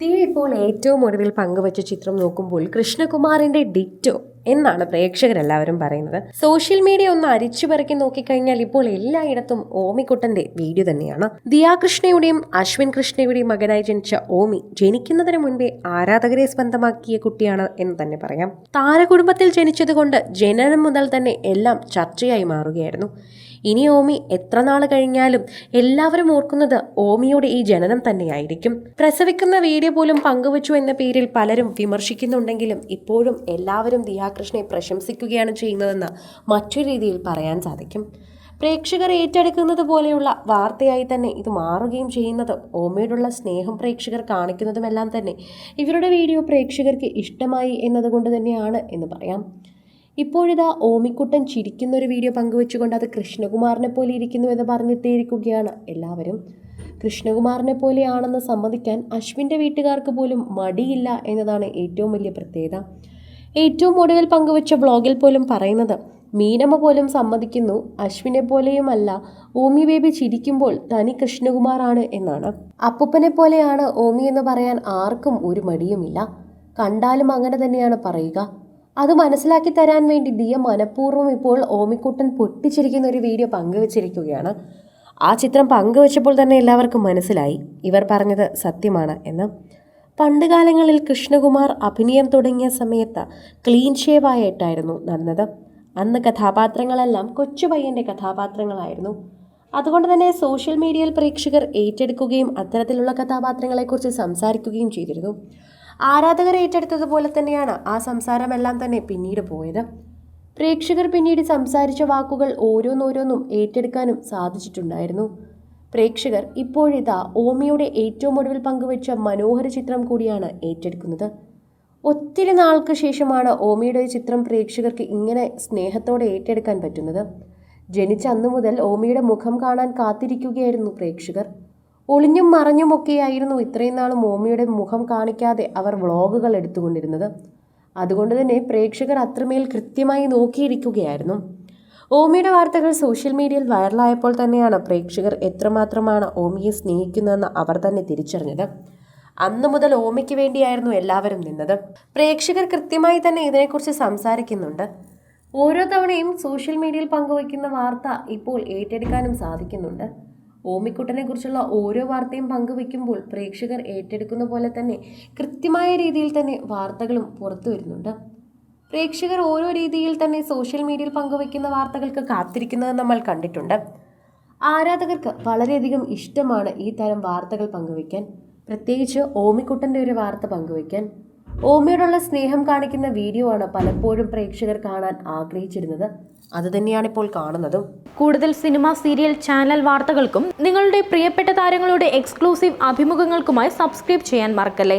ദിയ ഇപ്പോൾ ഏറ്റവും ഒടുവിൽ പങ്കുവച്ച ചിത്രം നോക്കുമ്പോൾ കൃഷ്ണകുമാറിന്റെ ഡിറ്റോ എന്നാണ് പ്രേക്ഷകരെല്ലാവരും പറയുന്നത്. സോഷ്യൽ മീഡിയ ഒന്ന് അരിച്ചു പെറുക്കി നോക്കിക്കഴിഞ്ഞാൽ ഇപ്പോൾ എല്ലായിടത്തും ഓമിക്കുട്ടന്റെ വീഡിയോ തന്നെയാണ്. ദിയാ കൃഷ്ണയുടെയും അശ്വിൻ കൃഷ്ണയുടെയും മകനായി ജനിച്ച ഓമി ജനിക്കുന്നതിന് മുൻപേ ആരാധകരെ സ്വന്തമാക്കിയ കുട്ടിയാണ് എന്ന് തന്നെ പറയാം. താരകുടുംബത്തിൽ ജനിച്ചതുകൊണ്ട് ജനനം മുതൽ തന്നെ എല്ലാം ചർച്ചയായി മാറുകയായിരുന്നു. ഇനി ഓമി എത്ര നാൾ കഴിഞ്ഞാലും എല്ലാവരും ഓർക്കുന്നത് ഓമിയുടെ ഈ ജനനം തന്നെയായിരിക്കും. പ്രസവിക്കുന്ന വീഡിയോ പോലും പങ്കുവച്ചു എന്ന പേരിൽ പലരും വിമർശിക്കുന്നുണ്ടെങ്കിലും ഇപ്പോഴും എല്ലാവരും ദിയാകൃഷ്ണയെ പ്രശംസിക്കുകയാണ് ചെയ്യുന്നതെന്ന് മറ്റൊരു രീതിയിൽ പറയാൻ സാധിക്കും. പ്രേക്ഷകർ ഏറ്റെടുക്കുന്നത് പോലെയുള്ള വാർത്തയായി തന്നെ ഇത് മാറുകയും ചെയ്യുന്നത് ഓമയോടുള്ള സ്നേഹം പ്രേക്ഷകർ കാണിക്കുന്നതുമെല്ലാം തന്നെ ഇവരുടെ വീഡിയോ പ്രേക്ഷകർക്ക് ഇഷ്ടമായി എന്നതുകൊണ്ട് തന്നെയാണ് എന്ന് പറയാം. ഇപ്പോഴിതാ ഓമിക്കുട്ടൻ ചിരിക്കുന്ന ഒരു വീഡിയോ പങ്കുവെച്ചുകൊണ്ട് അത് കൃഷ്ണകുമാറിനെ പോലെ ഇരിക്കുന്നു എന്ന് പറഞ്ഞെത്തിയിരിക്കുകയാണ് എല്ലാവരും കൃഷ്ണകുമാറിനെ പോലെയാണെന്ന് സമ്മതിക്കാൻ അശ്വിന്റെ വീട്ടുകാർക്ക് പോലും മടിയില്ല എന്നതാണ് ഏറ്റവും വലിയ പ്രത്യേകത. ഏറ്റവും ഒടുവിൽ പങ്കുവെച്ച വ്ളോഗിൽ പോലും പറയുന്നത് മീനമ്മ പോലും സമ്മതിക്കുന്നു അശ്വിനെ പോലെയുമല്ല. ഓമി ബേബി ചിരിക്കുമ്പോൾ തനി കൃഷ്ണകുമാറാണ് എന്നാണ്. അപ്പൂപ്പനെ പോലെയാണ് ഓമി എന്ന് പറയാൻ ആർക്കും ഒരു മടിയുമില്ല. കണ്ടാലും അങ്ങനെ തന്നെയാണ് പറയുക. അത് മനസ്സിലാക്കി തരാൻ വേണ്ടി ദിയ മനഃപൂർവം ഇപ്പോൾ ഓമിക്കുട്ടൻ പൊട്ടിച്ചിരിക്കുന്ന ഒരു വീഡിയോ പങ്കുവച്ചിരിക്കുകയാണ്. ആ ചിത്രം പങ്കുവച്ചപ്പോൾ തന്നെ എല്ലാവർക്കും മനസ്സിലായി. ഇവർ പറഞ്ഞത് സത്യമാണ് എന്ന്. പണ്ട് കാലങ്ങളിൽ കൃഷ്ണകുമാർ അഭിനയം തുടങ്ങിയ സമയത്ത് ക്ലീൻ ഷേവായിട്ടായിരുന്നു നടന്നത്. അന്ന് കഥാപാത്രങ്ങളെല്ലാം കൊച്ചു പയ്യന്റെ കഥാപാത്രങ്ങളായിരുന്നു. അതുകൊണ്ട് തന്നെ സോഷ്യൽ മീഡിയയിൽ പ്രേക്ഷകർ ഏറ്റെടുക്കുകയും അത്തരത്തിലുള്ള കഥാപാത്രങ്ങളെക്കുറിച്ച് സംസാരിക്കുകയും ചെയ്തിരുന്നു. ആരാധകർ ഏറ്റെടുത്തതുപോലെ തന്നെയാണ് ആ സംസാരമെല്ലാം തന്നെ പിന്നീട് പോയത്. പ്രേക്ഷകർ പിന്നീട് സംസാരിച്ച വാക്കുകൾ ഓരോന്നോരോന്നും ഏറ്റെടുക്കാനും സാധിച്ചിട്ടുണ്ടായിരുന്നു. പ്രേക്ഷകർ ഇപ്പോഴിതാ ഓമിയുടെ ഏറ്റവും ഒടുവിൽ പങ്കുവച്ച മനോഹര ചിത്രം കൂടിയാണ് ഏറ്റെടുക്കുന്നത്. ഒത്തിരി നാൾക്ക് ശേഷമാണ് ഓമിയുടെ ഒരു ചിത്രം പ്രേക്ഷകർക്ക് ഇങ്ങനെ സ്നേഹത്തോടെ ഏറ്റെടുക്കാൻ പറ്റുന്നത്. ജനിച്ച അന്നു മുതൽ ഓമിയുടെ മുഖം കാണാൻ കാത്തിരിക്കുകയായിരുന്നു പ്രേക്ഷകർ. ഒളിഞ്ഞും മറഞ്ഞുമൊക്കെയായിരുന്നു ഇത്രയും നാൾ മോമിയുടെ മുഖം കാണിക്കാതെ അവർ വ്ളോഗുകൾ എടുത്തുകൊണ്ടിരുന്നത്. അതുകൊണ്ട് തന്നെ പ്രേക്ഷകർ അത്രമേൽ കൃത്യമായി നോക്കിയിരിക്കുകയായിരുന്നു. ഓമിയുടെ വാർത്തകൾ സോഷ്യൽ മീഡിയയിൽ വൈറലായപ്പോൾ തന്നെയാണ് പ്രേക്ഷകർ എത്രമാത്രമാണ് ഓമിയെ സ്നേഹിക്കുന്നതെന്ന് അവർ തന്നെ തിരിച്ചറിഞ്ഞത്. അന്നു മുതൽ ഓമിക്ക് വേണ്ടിയായിരുന്നു എല്ലാവരും നിന്നത്. പ്രേക്ഷകർ കൃത്യമായി തന്നെ ഇതിനെക്കുറിച്ച് സംസാരിക്കുന്നുണ്ട്. ഓരോ തവണയും സോഷ്യൽ മീഡിയയിൽ പങ്കുവയ്ക്കുന്ന വാർത്ത ഇപ്പോൾ ഏറ്റെടുക്കാനും സാധിക്കുന്നുണ്ട്. ഓമിക്കുട്ടനെ കുറിച്ചുള്ള ഓരോ വാർത്തയും പങ്കുവെക്കുമ്പോൾ പ്രേക്ഷകർ ഏറ്റെടുക്കുന്ന പോലെ തന്നെ കൃത്യമായ രീതിയിൽ തന്നെ വാർത്തകളും പുറത്തു വരുന്നുണ്ട്. പ്രേക്ഷകർ ഓരോ രീതിയിൽ തന്നെ സോഷ്യൽ മീഡിയയിൽ പങ്കുവയ്ക്കുന്ന വാർത്തകൾക്ക് കാത്തിരിക്കുന്നത് നമ്മൾ കണ്ടിട്ടുണ്ട്. ആരാധകർക്ക് വളരെയധികം ഇഷ്ടമാണ് ഈ തരം വാർത്തകൾ പങ്കുവയ്ക്കാൻ. പ്രത്യേകിച്ച് ഓമിക്കുട്ടന്റെ ഒരു വാർത്ത പങ്കുവയ്ക്കാൻ. ഓമിയോടുള്ള സ്നേഹം കാണിക്കുന്ന വീഡിയോ ആണ് പലപ്പോഴും പ്രേക്ഷകർ കാണാൻ ആഗ്രഹിച്ചിരുന്നത്. അത് തന്നെയാണ് ഇപ്പോൾ കാണുന്നതും. കൂടുതൽ സിനിമ സീരിയൽ ചാനൽ വാർത്തകൾക്കും നിങ്ങളുടെ പ്രിയപ്പെട്ട താരങ്ങളുടെ എക്സ്ക്ലൂസീവ് അഭിമുഖങ്ങൾക്കുമായി സബ്സ്ക്രൈബ് ചെയ്യാൻ മറക്കല്ലേ?